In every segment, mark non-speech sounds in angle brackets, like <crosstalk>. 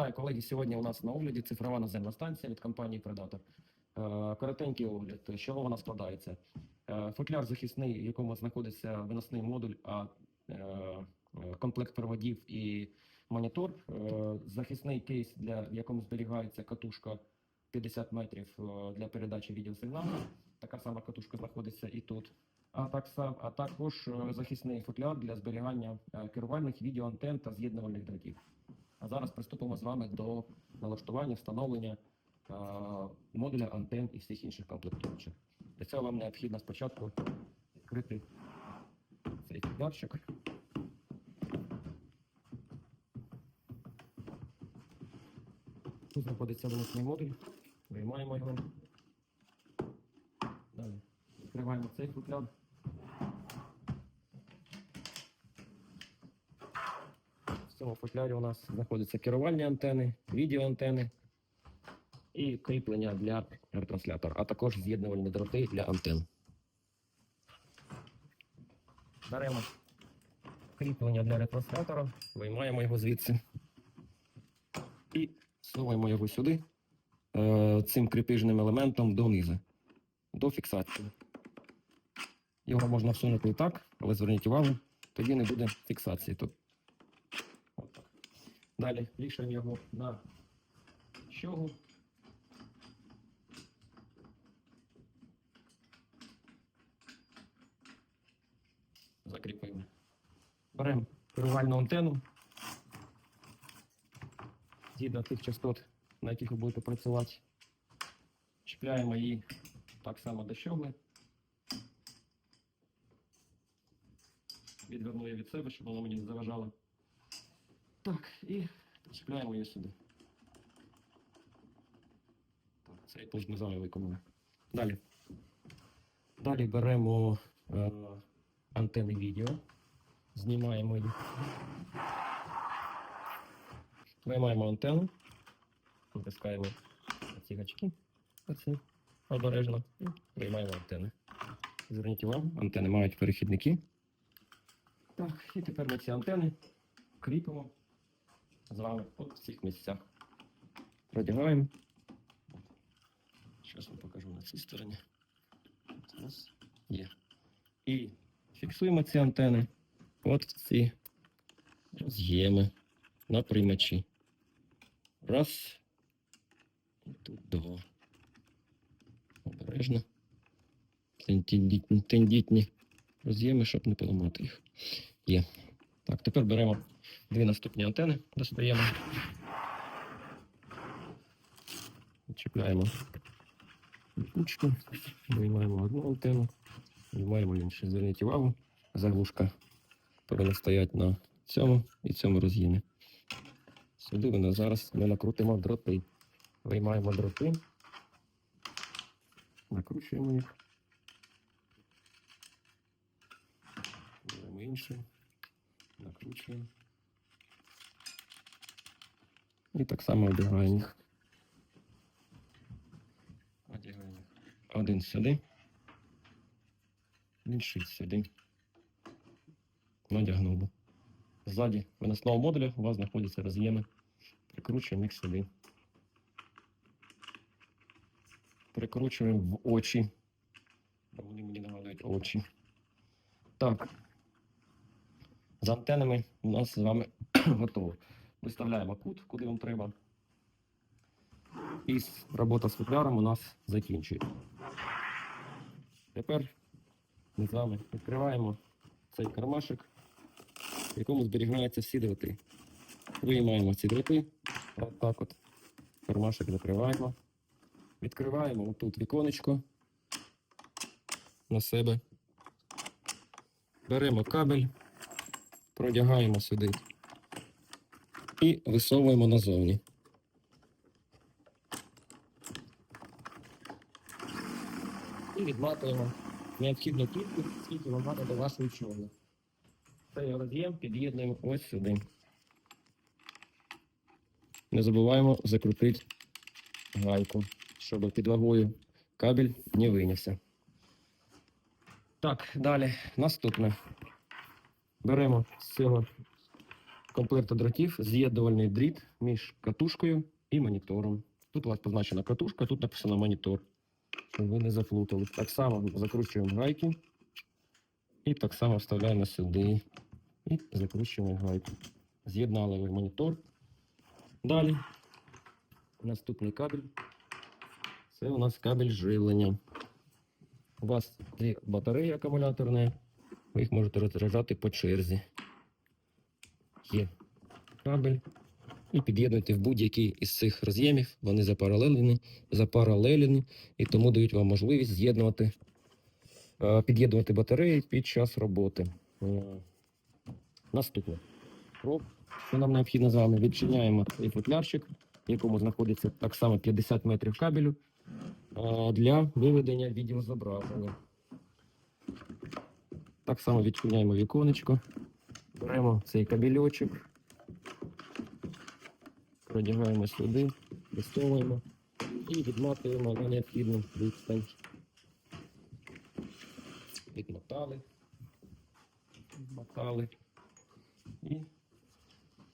Вітаю, колеги. Сьогодні у нас на огляді цифрова наземна станція від компанії Predator. Е, Коротенький огляд. З чого вона складається? Е, Футляр захисний, в якому знаходиться виносний модуль, а е, комплект проводів і монітор. Захисний кейс, для, в якому зберігається катушка 50 метрів для передачі відеосигналу. Така сама катушка знаходиться і тут. А, так а також захисний футляр для зберігання керувальних відеоантен та з'єднувальних дротів. А зараз приступимо з вами до налаштування, встановлення е, модуля антен і всіх інших комплектуючих. Для цього вам необхідно спочатку відкрити цей футляр,чик Тут знаходиться виносний модуль. Виймаємо його. Далі відкриваємо цей футляр. Цьому футлярі у нас знаходяться керувальні антени, відеоантени і кріплення для ретранслятора, а також з'єднувальні дроти для антен. Беремо кріплення для ретранслятора, виймаємо його звідси і всовуємо його сюди е, цим кріпіжним елементом донизу, до фіксації. Його можна всунути і так, але зверніть увагу, тоді не буде фіксації тут. Далі вішаємо його на щогу. Закріпуємо. Беремо керувальну антенну. Згідно тих частот, на яких ви будете працювати. Чіпляємо її так само до щогли. Відверну від себе, щоб воно мені не заважало. Так, і чіпляємо її сюди. Так, цей пункт ми з вами виконали. Далі. Далі беремо е, антени відео, знімаємо їх. Виймаємо антенну, натискаємо ці гачки, оці, обережно, і виймаємо антени. Зверніть увагу, антени мають перехідники. Так, і тепер ми ці антени кріпимо з вами в цих місцях. Продягаємо. Зараз вам покажу на цій стороні. Зараз є. І фіксуємо ці антени от в ці роз'єми на приймачі. Раз. І тут два. Обережно. Тендітні роз'єми, щоб не поламати їх. Є. Так, тепер беремо дві наступні антени, достаємо. Чіпляємо кучку, виймаємо одну антенну, виймаємо іншу. Зверніть увагу, заглушка повинна стояти на цьому і цьому роз'ємі. Сюди ми зараз ми накрутимо дроти. Виймаємо дроти, накручуємо їх. Беремо інший, накручуємо. І так само одягаємо їх. Одягаємо їх. Один сюди. Інший сюди. Надягнули. Ззаді виносного модуля у вас знаходяться роз'єми. Прикручуємо їх сюди. Прикручуємо в очі. Вони мені нагадують очі. Так. З антенами у нас з вами <clears throat> готово. Виставляємо кут, куди вам треба. І робота з футляром у нас закінчується. Тепер ми з вами відкриваємо цей кармашик, в якому зберігаються всі дроти. Виймаємо ці дроти. От так от. Кармашик закриваємо. Відкриваємо отут віконечко на себе. Беремо кабель, продягаємо сюди і висовуємо назовні. І відматуємо необхідну кількість, скільки вам до вашої човни. Цей роз'єм під'єднуємо ось сюди. Не забуваємо закрутити гайку, щоб під вагою кабель не винявся. Так, далі. Наступне. Беремо з цього комплекту дротів з'єднувальний дріт між катушкою і монітором. Тут у вас позначена катушка, тут написано монітор. Щоб ви не заплутали. Так само закручуємо гайки. І так само вставляємо сюди. І закручуємо гайку. З'єднали ви монітор. Далі. Наступний кабель. Це у нас кабель живлення. У вас дві батареї акумуляторні. Ви їх можете розряджати по черзі. Є кабель. І під'єднуйте в будь-який із цих роз'ємів. Вони запаралелені, запаралелені і тому дають вам можливість з'єднувати, е, під'єднувати батареї під час роботи. Е, Наступне. Крок, що нам необхідно з вами, відчиняємо цей футлярчик, в якому знаходиться так само 50 метрів кабелю е, для виведення відеозображення. Так само відчиняємо віконечко, беремо цей кабельочок, продягаємо сюди, висовуємо і відматуємо на необхідну відстань. Відмотали, відмотали і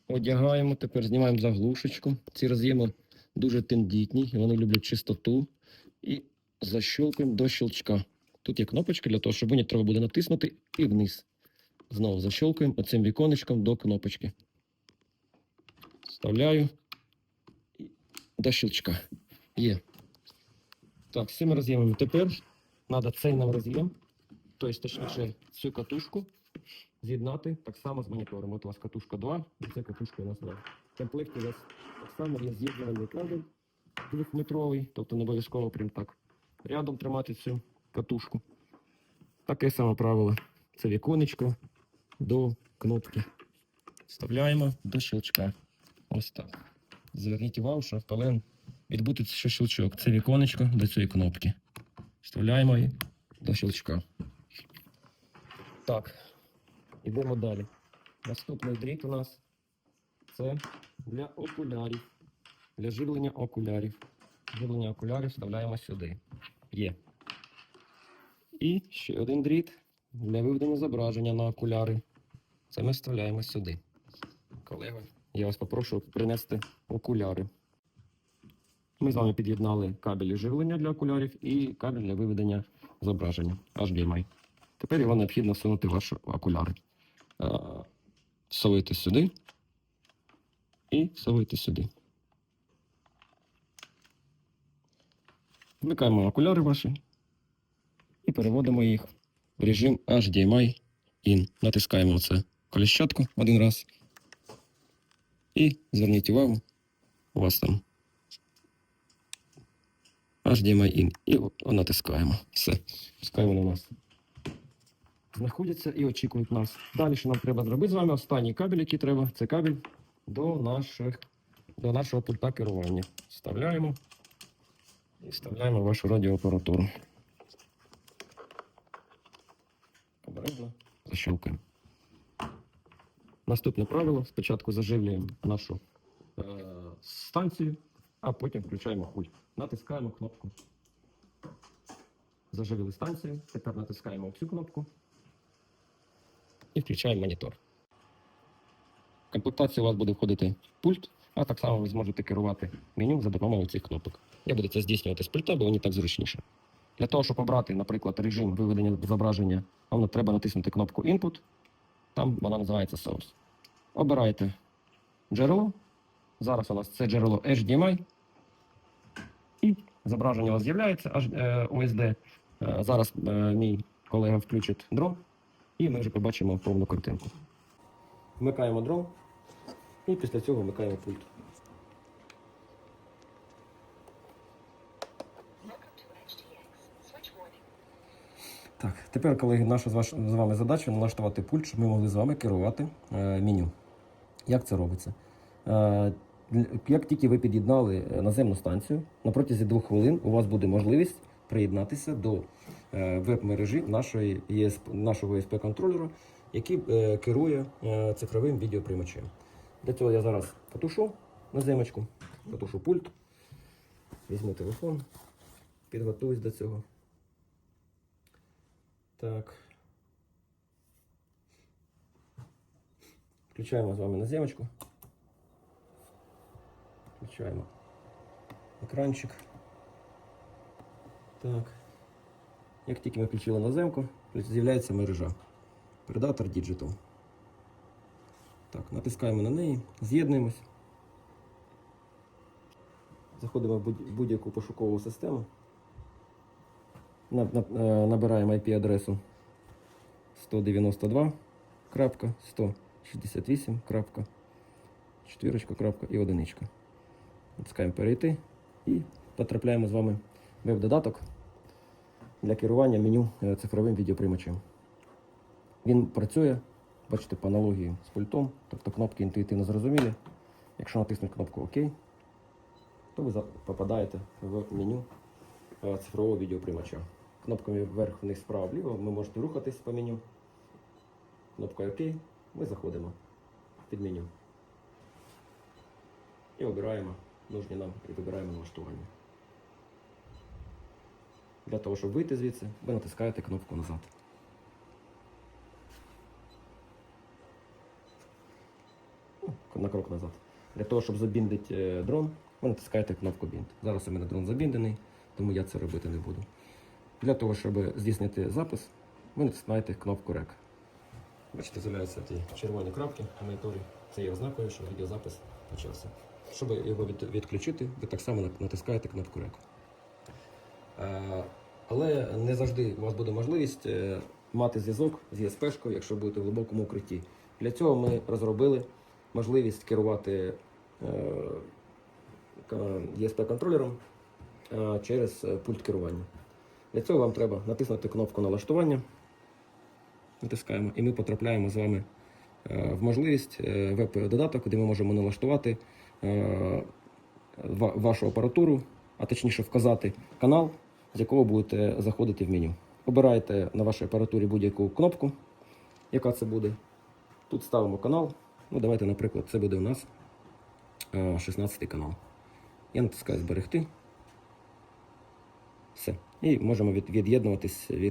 одягаємо. Тепер знімаємо заглушечку. Ці роз'єми дуже тендітні, вони люблять чистоту. І защелкуємо до щелчка. Тут є кнопочка для того, щоб мені треба буде натиснути і вниз. Знову защелкуємо оцим віконечком до кнопочки. Вставляю до щелчка. Є. Так, з цими роз'ємами. Тепер треба цей нам роз'єм, тобто точніше цю катушку з'єднати так само з монітором. От у вас катушка 2, і це катушка у нас 2. В комплекті у вас так само є з'єднувальний кабель двохметровий, тобто не обов'язково прям так рядом тримати цю катушку. Таке саме правило. Це віконечко до кнопки. Вставляємо до щелчка. Ось так. Зверніть увагу, що повинен відбутися ще щелчок. Це віконечко до цієї кнопки. Вставляємо її до щелчка. Так, йдемо далі. Наступний дріт у нас це для окулярів. Для живлення окулярів. Живлення окулярів вставляємо сюди. Є. І ще один дріт для виведення зображення на окуляри. Це ми вставляємо сюди. Колега, я вас попрошу принести окуляри. Ми з вами під'єднали кабелі живлення для окулярів і кабель для виведення зображення HDMI. Тепер його необхідно всунути в ваші окуляри. Е, Всовуйте сюди і всовуйте сюди. Вмикаємо окуляри ваші переводимо їх в режим HDMI IN. Натискаємо це коліщатку один раз. І зверніть увагу, у вас там HDMI IN. І натискаємо. Все. Пускай вони нас знаходяться і очікують нас. Далі, що нам треба зробити з вами, останній кабель, який треба, це кабель до, наших, до нашого пульта керування. Вставляємо і вставляємо вашу радіоапаратуру. Обережно защелкаємо. Наступне правило: спочатку заживлюємо нашу е, станцію, а потім включаємо пульт. Натискаємо кнопку. Заживили станцію. Тепер натискаємо цю кнопку і включаємо монітор. В комплектацію у вас буде входити пульт, а так само ви зможете керувати меню за допомогою цих кнопок. Я буду це здійснювати з пульта, бо мені так зручніше. Для того, щоб обрати, наприклад, режим виведення зображення, вам треба натиснути кнопку Input, там вона називається Source. Обираєте джерело. Зараз у нас це джерело HDMI. І зображення у вас з'являється аж е. Е, Зараз е, мій колега включить дрон, і ми вже побачимо повну картинку. Вмикаємо дрон, і після цього вмикаємо пульт. Так, тепер, колеги, наша з, вами задача налаштувати пульт, щоб ми могли з вами керувати е, меню. Як це робиться? Е, як тільки ви під'єднали е, наземну станцію, на протязі двох хвилин у вас буде можливість приєднатися до веб-мережі нашого ESP-контролера, який керує цифровим відеоприймачем. Для цього я зараз потушу наземочку, потушу пульт, візьму телефон, підготуюсь до цього. Так. Включаємо з вами наземочку. Включаємо екранчик. Так. Як тільки ми включили наземку, з'являється мережа. Predator Digital. Так, натискаємо на неї, з'єднуємось. Заходимо в будь- будь-яку пошукову систему. Е, Набираємо IP-адресу 192 крапка, 168 крапка, четвірочка крапка і одиничка. Натискаємо перейти і потрапляємо з вами в веб-додаток для керування меню е, цифровим відеоприймачем. Він працює, бачите, по аналогії з пультом, тобто кнопки інтуїтивно зрозумілі. Якщо натиснути кнопку ОК, то ви попадаєте в меню е, цифрового відеоприймача. Кнопками вверх, вниз, вправо, вліво ви можете рухатись по меню. Кнопкою ОК ми заходимо під меню. І обираємо нужні нам і вибираємо налаштування. Для того, щоб вийти звідси, ви натискаєте кнопку назад. Ну, На крок назад. Для того, щоб забіндити е, дрон, ви натискаєте кнопку Бінд. Зараз у мене дрон забіндений, тому я це робити не буду. Для того, щоб здійснити запис, ви натискаєте кнопку REC. Бачите, з'являються ті червоні крапки на моніторі. Це є ознакою, що відеозапис почався. Щоб його відключити, ви так само натискаєте кнопку REC. Е, Але не завжди у вас буде можливість е, мати зв'язок з ЄСПшкою, якщо будете в глибокому укритті. Для цього ми розробили можливість керувати ЄСП-контролером е, через е, пульт керування. Для цього вам треба натиснути кнопку налаштування. Натискаємо, і ми потрапляємо з вами е, в можливість е, веб-додаток, де ми можемо налаштувати е, вашу апаратуру, а точніше вказати канал, з якого будете заходити в меню. Обираєте на вашій апаратурі будь-яку кнопку, яка це буде. Тут ставимо канал. Ну, давайте, наприклад, це буде у нас 16 канал. Я натискаю зберегти. Все. І можемо від, від'єднуватись від